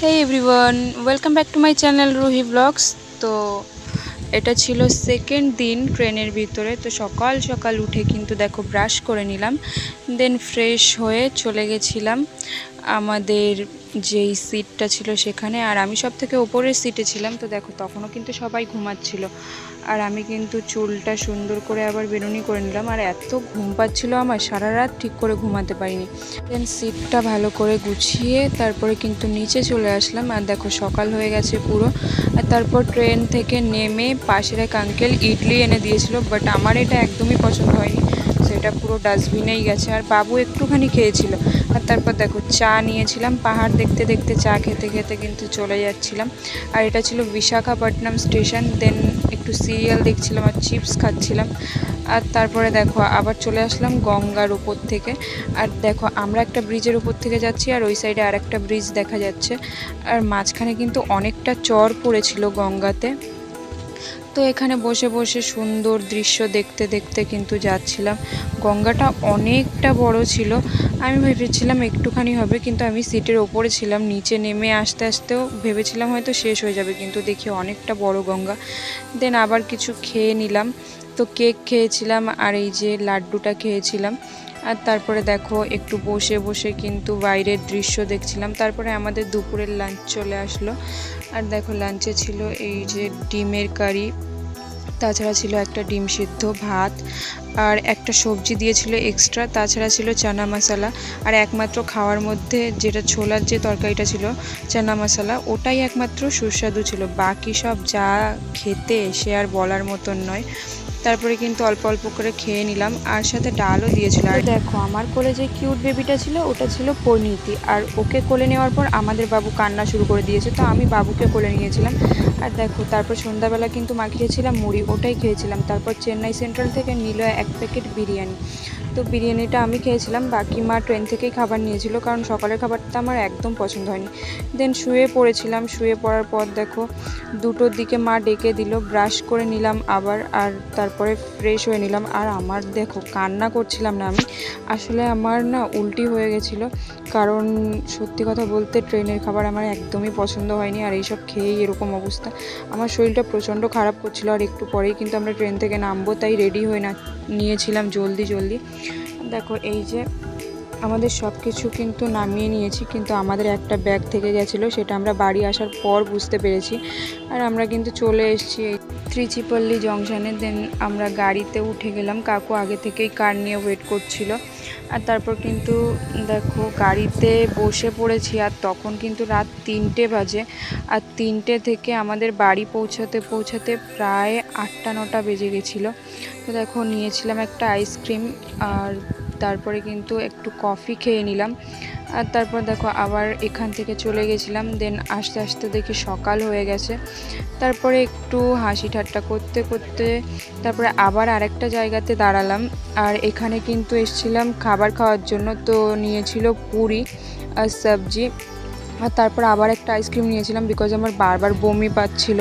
Hey everyone welcome back to my channel Ruhi vlogs তো এটা ছিল সেকেন্ড দিন ট্রেনের ভিতরে। তো সকাল সকাল উঠে কিন্তু দেখো ব্রাশ করে নিলাম। দেন ফ্রেশ হয়ে চলে গেছিলাম আমাদের যেই সিটটা ছিল সেখানে, আর আমি সব থেকে ওপরের সিটে ছিলাম, তো দেখো তখনও কিন্তু সবাই ঘুমাচ্ছিল। আর আমি কিন্তু চুলটা সুন্দর করে আবার বেরুনি করে নিলাম, আর এত ঘুম পাচ্ছিল আমার, সারা রাত ঠিক করে ঘুমাতে পারিনি। দেন সিটটা ভালো করে গুছিয়ে তারপরে কিন্তু নিচে চলে আসলাম, আর দেখো সকাল হয়ে গেছে পুরো। আর তারপর ট্রেন থেকে নেমে পাশের এক আঙ্কেল ইডলি এনে দিয়েছিল বাট আমার এটা একদমই পছন্দ হয়নি। সেটা পুরো ডাস্টবিনেই গেছে। আর বাবু একটুখানি খেয়েছিল। আর তারপর দেখো, চা নিয়েছিলাম। পাহাড় দেখতে দেখতে চা খেতে খেতে কিন্তু চলে যাচ্ছিলাম। আর এটা ছিল বিশাখাপট্টনম স্টেশন। দেন একটু সিরিয়াল দেখছিলাম আর চিপস খাচ্ছিলাম। আর তারপরে দেখো, আবার চলে আসলাম গঙ্গার উপর থেকে। আর দেখো, আমরা একটা ব্রিজের উপর থেকে যাচ্ছি আর ওই সাইডে আর একটা ব্রিজ দেখা যাচ্ছে। আর মাঝখানে কিন্তু অনেকটা চর পড়েছিল গঙ্গাতে। তো এখানে বসে বসে সুন্দর দৃশ্য দেখতে দেখতে কিন্তু যাচ্ছিলাম। গঙ্গাটা অনেকটা বড় ছিল। আমি ভেবেছিলাম একটুখানি হবে, কিন্তু আমি সিটের ওপরে ছিলাম। নিচে নেমে আসতে আসতেও ভেবেছিলাম হয়তো শেষ হয়ে যাবে, কিন্তু দেখি অনেকটা বড় গঙ্গা। দেন আবার কিছু খেয়ে নিলাম। তো কেক খেয়েছিলাম আর এই যে লাড্ডুটা খেয়েছিলাম। আর তারপরে দেখো একটু বসে বসে কিন্তু বাইরের দৃশ্য দেখছিলাম। তারপরে আমাদের দুপুরের লাঞ্চ চলে আসলো। আর দেখো লাঞ্চে ছিল এই যে ডিমের কারি, তাছাড়া ছিল একটা ডিম সিদ্ধ ভাত, আর একটা সবজি দিয়েছিল এক্সট্রা তাছাড়া ছিল চানা মশলা। আর একমাত্র খাওয়ার মধ্যে যেটা ছোলার যে তরকারিটা ছিল, চানা মশলা, ওটাই একমাত্র সুস্বাদু ছিল। বাকি সব যা খেতে সে আর বলার মতন নয়। তারপরে কিন্তু অল্প অল্প করে খেয়ে নিলাম। আর সাথে ডালও দিয়েছিল। আর দেখো, আমার কোলে যে কিউট বেবিটা ছিল, ওটা ছিল পরিণীতি। আর ওকে কোলে নেওয়ার পর আমাদের বাবু কান্না শুরু করে দিয়েছে। তো আমি বাবুকে কোলে নিয়েছিলাম। আর দেখো, তারপর সন্ধ্যাবেলা কিন্তু মাখিয়েছিলাম মুড়ি, ওটাই খেয়েছিলাম। তারপর চেন্নাই সেন্ট্রাল থেকে নিল এক প্যাকেট বিরিয়ানি। তো বিরিয়ানিটা আমি খেয়েছিলাম, বাকি মা ট্রেন থেকেই খাবার নিয়েছিল, কারণ সকালের খাবারটা আমার একদম পছন্দ হয়নি। দেন শুয়ে পড়েছিলাম, শুয়ে পড়ার পর দেখো, দুটোর দিকে মা ডেকে দিল ব্রাশ করে নিলাম আবার, আর তারপরে ফ্রেশ হয়ে নিলাম। আর আমার দেখো, কান্না করছিলাম না আমি, আসলে আমার না উল্টি হয়ে গেছিল, কারণ সত্যি কথা বলতে ট্রেনের খাবার আমার একদমই পছন্দ হয়নি, আর এইসব খেয়েই এরকম অবস্থা। আমার শরীরটা প্রচণ্ড খারাপ করছিল, আর একটু পরেই কিন্তু আমরা ট্রেন থেকে নামবো, তাই রেডি হয়ে না নিয়েছিলাম জলদি জলদি। দেখো এই যে আমাদের সব কিছু কিন্তু নামিয়ে নিয়েছি, কিন্তু আমাদের একটা ব্যাগ থেকে গেছিল, সেটা আমরা বাড়ি আসার পর বুঝতে পেরেছি। আর আমরা কিন্তু চলে এসেছি এই ত্রিচিপল্লী জংশনে দেন আমরা গাড়িতে উঠে গেলাম। কাকু আগে থেকেই কার নিয়ে ওয়েট করছিল। আর তারপর কিন্তু দেখো, গাড়িতে বসে পড়েছি, আর তখন কিন্তু রাত তিনটে বাজে। আর তিনটে থেকে আমাদের বাড়ি পৌঁছাতে পৌঁছাতে প্রায় আটটা নটা বেজে গেছিল। তো দেখো, নিয়েছিলাম একটা আইসক্রিম আর তারপরে কিন্তু একটু কফি খেয়ে নিলাম। আর তারপর দেখো আবার এখান থেকে চলে গেছিলাম দেন আস্তে আস্তে দেখি সকাল হয়ে গেছে। তারপরে একটু হাসি ঠাট্টা করতে করতে তারপরে আবার আরেকটা জায়গাতে দাঁড়ালাম। আর এখানে কিন্তু এসছিলাম খাবার খাওয়ার জন্য, তো নিয়েছিল পুরি আর সবজি। আর তারপর আবার একটা আইসক্রিম নিয়েছিলাম বিকজ আমার বারবার বমি পাচ্ছিল।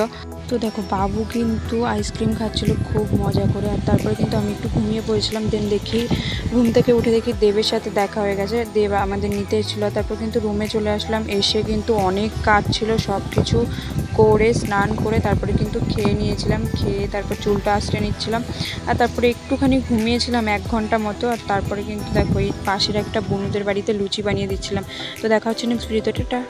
তো দেখো, বাবু কিন্তু আইসক্রিম খাচ্ছিল, খুব মজা করে। আর তারপরে কিন্তু আমি একটু ঘুমিয়ে পড়েছিলাম। দেন দেখি ঘুম থেকে উঠে দেখি দেবের সাথে দেখা হয়ে গেছে। দেব আমাদের নিতে এসেছিল। তারপর কিন্তু রুমে চলে আসলাম। এসে কিন্তু অনেক কাজ ছিল সব কিছু করে, স্নান করে, তারপরে কিন্তু খেয়ে নিয়েছিলাম। খেয়ে তারপর চুলটা আশ্রে নিচ্ছিলাম। আর তারপরে একটুখানি ঘুমিয়েছিলাম এক ঘণ্টা মতো। আর তারপরে কিন্তু দেখো, এই পাশের একটা বনুদের বাড়িতে লুচি বানিয়ে দিচ্ছিলাম। তো দেখা হচ্ছে নেক্সট ভিডিওতে